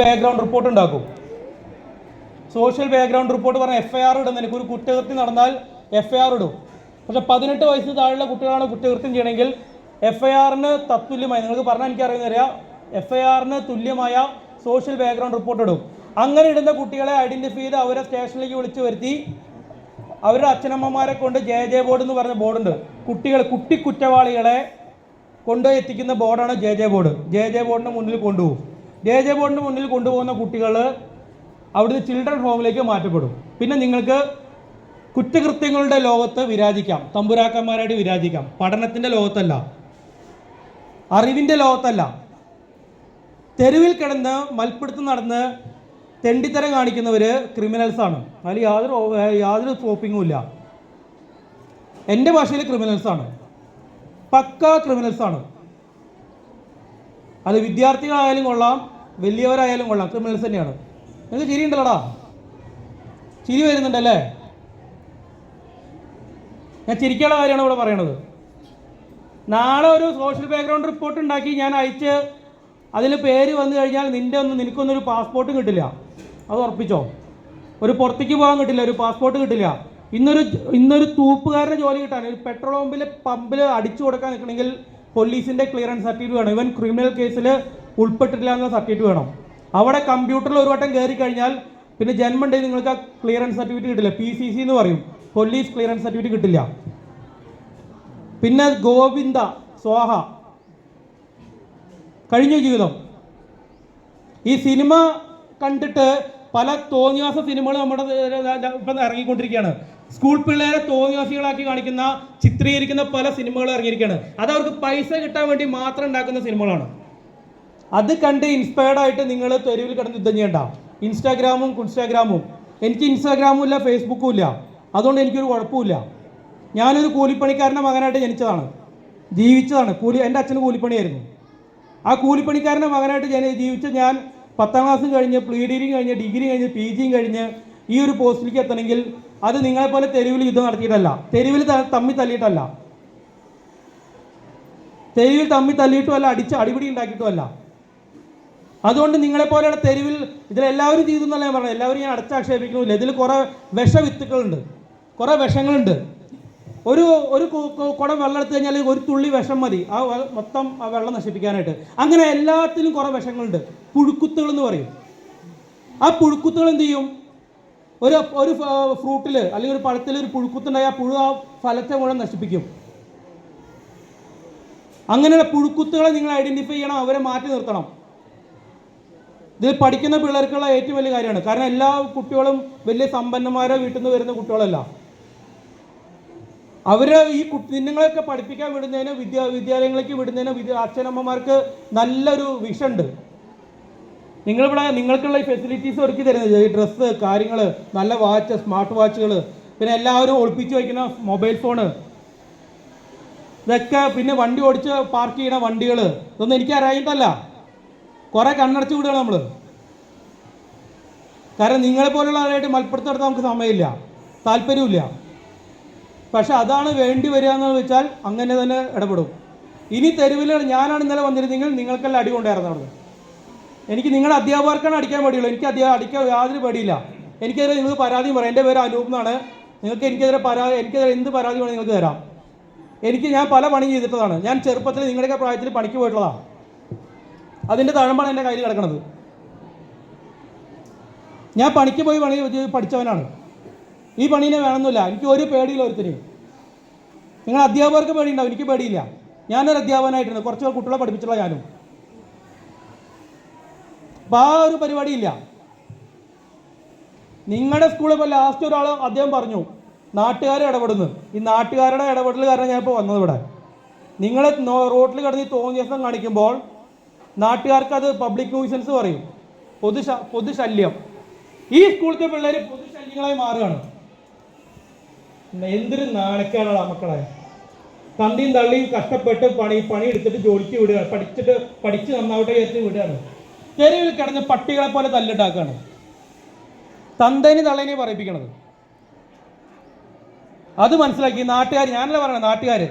Background report ഉണ്ടാക്കും. Social background report പറഞ്ഞാൽ F I R ഇടുന്ന എനിക്ക് ഒരു കുറ്റകൃത്യം നടന്നാൽ എഫ് ഐ ആർ ഇടും. പക്ഷെ പതിനെട്ട് വയസ്സിന് താഴെയുള്ള കുട്ടികളാണ് കുറ്റകൃത്യം ചെയ്യണമെങ്കിൽ എഫ് ഐ ആറിന് തത്തുല്യമായി നിങ്ങൾക്ക് പറഞ്ഞാൽ എനിക്ക് അറിയുന്നറിയാം എഫ് ഐ ആറിന് തുല്യമായ സോഷ്യൽ ബാക്ക്ഗ്രൗണ്ട് റിപ്പോർട്ട് ഇടും. അങ്ങനെ ഇടുന്ന കുട്ടികളെ ഐഡന്റിഫൈ ചെയ്ത് അവരെ സ്റ്റേഷനിലേക്ക് വിളിച്ചു വരുത്തി. അവരുടെ അച്ഛനമ്മമാരെ കൊണ്ട് ജെ ജെ ബോർഡ് എന്ന് പറഞ്ഞ ബോർഡുണ്ട്. കുട്ടികൾ കുട്ടി കുറ്റവാളികളെ കൊണ്ടുപോയി എത്തിക്കുന്ന ബോർഡാണ് J J board. J J ബോർഡിന് മുന്നിൽ കൊണ്ടുപോകും. ജെ ജെ ബോർഡിന് മുന്നിൽ കൊണ്ടുപോകുന്ന കുട്ടികൾ അവിടുത്തെ ചിൽഡ്രൻ ഹോമിലേക്ക് മാറ്റപ്പെടും. പിന്നെ നിങ്ങൾക്ക് കുറ്റകൃത്യങ്ങളുടെ ലോകത്ത് വിരാജിക്കാം. തമ്പുരാക്കന്മാരായിട്ട് വിരാജിക്കാം. പഠനത്തിന്റെ ലോകത്തല്ല. അറിവിന്റെ ലോകത്തല്ല. തെരുവിൽ കിടന്ന് മൽപ്പിടുത്തം നടന്ന് തെണ്ടിത്തരം കാണിക്കുന്നവർ ക്രിമിനൽസാണ് അതിൽ യാതൊരു യാതൊരു സ്കോപ്പിങ്ങും ഇല്ല. എന്റെ ഭാഷയിൽ ക്രിമിനൽസാണ് പക്ക ക്രിമിനൽസാണ് അത് വിദ്യാർത്ഥികളായാലും കൊള്ളാം വലിയവരായാലും കൊള്ളാം ക്രിമിനൽസ് തന്നെയാണ്. നിങ്ങൾക്ക് ചിരി ഉണ്ടല്ലോടാ? ചിരി വരുന്നുണ്ടല്ലേ? ഞാൻ ചിരിക്കാനുള്ള കാര്യമാണ് ഇവിടെ പറയണത്. നാളെ ഒരു സോഷ്യൽ ബാക്ക്ഗ്രൗണ്ട് റിപ്പോർട്ട് ഉണ്ടാക്കി ഞാൻ അയച്ച് അതിൽ പേര് വന്നു കഴിഞ്ഞാൽ നിന്റെ ഒന്നും നിനക്കൊന്നും ഒരു പാസ്പോർട്ടും കിട്ടില്ല. അത് ഉറപ്പിച്ചോ? ഒരു പുറത്തേക്ക് പോകാൻ കിട്ടില്ല ഒരു പാസ്പോർട്ട് കിട്ടില്ല. ഇന്നൊരു ഇന്നൊരു തൂപ്പുകാരന്റെ ജോലി കിട്ടാൻ ഒരു പെട്രോൾ പമ്പിൽ പമ്പിൽ അടിച്ചു കൊടുക്കാൻ നിൽക്കണമെങ്കിൽ പോലീസിന്റെ ക്ലിയറൻസ് സർട്ടിഫിക്കറ്റ് വേണം. ഇവൻ ക്രിമിനൽ കേസിൽ ഉൾപ്പെട്ടിട്ടില്ല എന്ന സർട്ടിഫിക്കറ്റ് വേണം. അവിടെ കമ്പ്യൂട്ടറിൽ ഒരു വട്ടം കയറി കഴിഞ്ഞാൽ പിന്നെ ജന്മം നിങ്ങൾക്ക് ആ ക്ലിയറൻസ് സർട്ടിഫിക്കറ്റ് കിട്ടില്ല. പി സി സി എന്ന് പറയും. പോലീസ് ക്ലിയറൻസ് സർട്ടിഫിക്കറ്റ് കിട്ടില്ല. പിന്നെ ഗോവിന്ദ സ്വാഹ. കഴിഞ്ഞ ജീവിതം. ഈ സിനിമ കണ്ടിട്ട് പല തോന്നിയാസ സിനിമകൾ നമ്മുടെ ഇപ്പം ഇറങ്ങിക്കൊണ്ടിരിക്കുകയാണ്. സ്കൂൾ പിള്ളേരെ തോന്നിവാസികളാക്കി കാണിക്കുന്ന ചിത്രീകരിക്കുന്ന പല സിനിമകൾ ഇറങ്ങിയിരിക്കുകയാണ്. അത് അവർക്ക് പൈസ കിട്ടാൻ വേണ്ടി മാത്രം ഉണ്ടാക്കുന്ന സിനിമകളാണ്. അത് കണ്ട് ഇൻസ്പയർഡ് ആയിട്ട് നിങ്ങൾ തെരുവിൽ കിടന്ന് യുദ്ധം ചെയ്യണ്ട. ഇൻസ്റ്റാഗ്രാമും ഇൻസ്റ്റാഗ്രാമും എനിക്ക് ഇൻസ്റ്റാഗ്രാമും ഇല്ല ഫേസ്ബുക്കും ഇല്ല. അതുകൊണ്ട് എനിക്കൊരു കുഴപ്പമില്ല ഞാനൊരു കൂലിപ്പണിക്കാരന്റെ മകനായിട്ട് ജനിച്ചതാണ്. ജീവിച്ചതാണ്. കൂലി എന്റെ അച്ഛന് കൂലിപ്പണിയായിരുന്നു. ആ കൂലിപ്പണിക്കാരന്റെ മകനായിട്ട് ജനി ജീവിച്ച ഞാൻ പത്താം ക്ലാസ് കഴിഞ്ഞ് ഡിഗ്രി കഴിഞ്ഞ് ഡിഗ്രി കഴിഞ്ഞ് പി ജിയും കഴിഞ്ഞ് ഈ ഒരു പോസ്റ്റിലേക്ക് എത്തണമെങ്കിൽ അത് നിങ്ങളെപ്പോലെ തെരുവിൽ യുദ്ധം നടത്തിയിട്ടല്ല. തെരുവിൽ തമ്മി തല്ലിയിട്ടല്ല തെരുവിൽ തമ്മി തല്ലിയിട്ടുമല്ല അടിച്ച് അടിപിടി ഉണ്ടാക്കിയിട്ടുമല്ല. അതുകൊണ്ട് നിങ്ങളെപ്പോലെയുള്ള തെരുവിൽ ഇതിലെല്ലാവരും ചെയ്തു എന്നല്ല ഞാൻ പറഞ്ഞത്. എല്ലാവരും ഞാൻ അടച്ചാക്ഷേപിക്കുന്നില്ല ഇതിൽ കുറേ വിഷവിത്തുക്കളുണ്ട്. കുറേ വിഷങ്ങളുണ്ട്. ഒരു ഒരു കുടം വെള്ളം എടുത്തു കഴിഞ്ഞാൽ ഒരു തുള്ളി വിഷം മതി. ആ മൊത്തം ആ വെള്ളം നശിപ്പിക്കാനായിട്ട്. അങ്ങനെ എല്ലാത്തിലും കുറേ വിഷങ്ങളുണ്ട്. പുഴുക്കുത്തുകൾ എന്ന് പറയും. ആ പുഴുക്കുത്തുകൾ എന്ത് ചെയ്യും? ഒരു ഒരു ഫ്രൂട്ടിൽ അല്ലെങ്കിൽ ഒരു പഴത്തിൽ ഒരു പുഴുക്കുത്തുണ്ടായി പുഴു ആ ഫലത്തെ മുഴുവൻ നശിപ്പിക്കും. അങ്ങനെയുള്ള പുഴുക്കുത്തുകളെ നിങ്ങൾ ഐഡന്റിഫൈ ചെയ്യണം അവരെ മാറ്റി നിർത്തണം. ഇതിൽ പഠിക്കുന്ന പിള്ളേർക്കുള്ള ഏറ്റവും വലിയ കാര്യമാണ്. കാരണം എല്ലാ കുട്ടികളും വലിയ സമ്പന്നന്മാരോ വീട്ടിൽ നിന്ന് വരുന്ന കുട്ടികളല്ല. അവരെ ഈ കുട്ടി നിങ്ങളെയൊക്കെ പഠിപ്പിക്കാൻ വിടുന്നതിന് വിദ്യാ വിദ്യാലയങ്ങളിലേക്ക് വിടുന്നതിന് അച്ഛനമ്മമാർക്ക് നല്ലൊരു വിഷുണ്ട് നിങ്ങളിവിടെ നിങ്ങൾക്കുള്ള ഈ ഫെസിലിറ്റീസ് ഒരുക്കി തരുന്നത്. ഈ ഡ്രസ്സ് കാര്യങ്ങൾ നല്ല വാച്ച് സ്മാർട്ട് വാച്ചുകൾ പിന്നെ എല്ലാവരും ഒളിപ്പിച്ച് വയ്ക്കുന്ന മൊബൈൽ ഫോണ് ഇതൊക്കെ പിന്നെ വണ്ടി ഓടിച്ച് പാർക്ക് ചെയ്യണ വണ്ടികൾ ഇതൊന്നും എനിക്ക് അറിയായിട്ടല്ല കുറേ കണ്ണടച്ച് വിടുകയാണ് നമ്മൾ കാരണം നിങ്ങളെ പോലുള്ള ആളായിട്ട് നടത്താൻ നമുക്ക് സമയമില്ല. താല്പര്യമില്ല പക്ഷെ അതാണ് വേണ്ടി വരിക എന്ന് വെച്ചാൽ അങ്ങനെ തന്നെ ഇടപെടും. ഇനി തെരുവിൽ ഞാനാണ് ഇന്നലെ വന്നിരുന്നെങ്കിൽ നിങ്ങൾക്കെല്ലാം അടി കൊണ്ടായിരുന്നു അവിടെ എനിക്ക് നിങ്ങളുടെ അധ്യാപകർക്കാണ് അടിക്കാൻ പേടിയുള്ളൂ. എനിക്ക് അധ്യാ അടിക്കാൻ യാതൊരു പേടിയില്ല. എനിക്കെതിരെ നിങ്ങൾക്ക് പരാതിയും പറയാം എന്റെ പേര് അനൂപ് എന്നാണ്. നിങ്ങൾക്ക് എനിക്കെതിരെ പരാതി എനിക്കെതിരെ എന്ത് പരാതി വേണം നിങ്ങൾക്ക് തരാം. എനിക്ക് ഞാൻ പല പണി ചെയ്തിട്ടതാണ്. ഞാൻ ചെറുപ്പത്തിൽ നിങ്ങളുടെയൊക്കെ പ്രായത്തിൽ പണിക്ക് പോയിട്ടുള്ളതാണ് അതിന്റെ തഴമ്പാണ് എന്റെ കയ്യിൽ കിടക്കുന്നത് ഞാൻ പണിക്ക് പോയി പണി പഠിച്ചവനാണ്. ഈ പണീനെ വേണമെന്നില്ല എനിക്ക് ഒരു പേടിയില്ല ഒരുത്തിനെയും നിങ്ങൾ അധ്യാപകർക്ക് പേടിയുണ്ടാവും. എനിക്ക് പേടിയില്ല. ഞാനൊരു അധ്യാപകനായിട്ടുണ്ട് കുറച്ച് കുട്ടികളെ പഠിപ്പിച്ചുള്ള ഞാനും. അപ്പം ആ ഒരു പരിപാടിയില്ല. നിങ്ങളുടെ സ്കൂളിൽ ഇപ്പോൾ ലാസ്റ്റ് ഒരാൾ അദ്ദേഹം പറഞ്ഞു നാട്ടുകാരെ ഇടപെടുന്നു. ഈ നാട്ടുകാരുടെ ഇടപെടൽ കാരണം ഞാൻ ഇപ്പോൾ വന്നത് ഇവിടെ. നിങ്ങൾ റോട്ടിൽ കിടന്ന് തോന്നിയസം കാണിക്കുമ്പോൾ നാട്ടുകാർക്ക് അത് പബ്ലിക് ന്യൂസൻസ് പറയും. പൊതു പൊതുശല്യം ഈ സ്കൂളിലത്തെ പിള്ളേർ പൊതുശല്യങ്ങളായി മാറുകയാണ്. എന്തൊരു നാണക്കേടാണ് മക്കളെ. തന്തിയും തള്ളിയും കഷ്ടപ്പെട്ട് പണി പണി എടുത്തിട്ട് ജോലിക്ക് വിടുക പഠിച്ചിട്ട് പഠിച്ച് നന്നാവട്ടെ വിടുകയാണ്. തെരുവിൽ കിടന്ന് പട്ടികളെ പോലെ തല്ലിട്ടാക്കാണ്. തന്തേനെ തള്ളേനെ പറയിപ്പിക്കണത്. അത് മനസ്സിലാക്കി നാട്ടുകാർ ഞാനല്ല പറയണത് നാട്ടുകാർ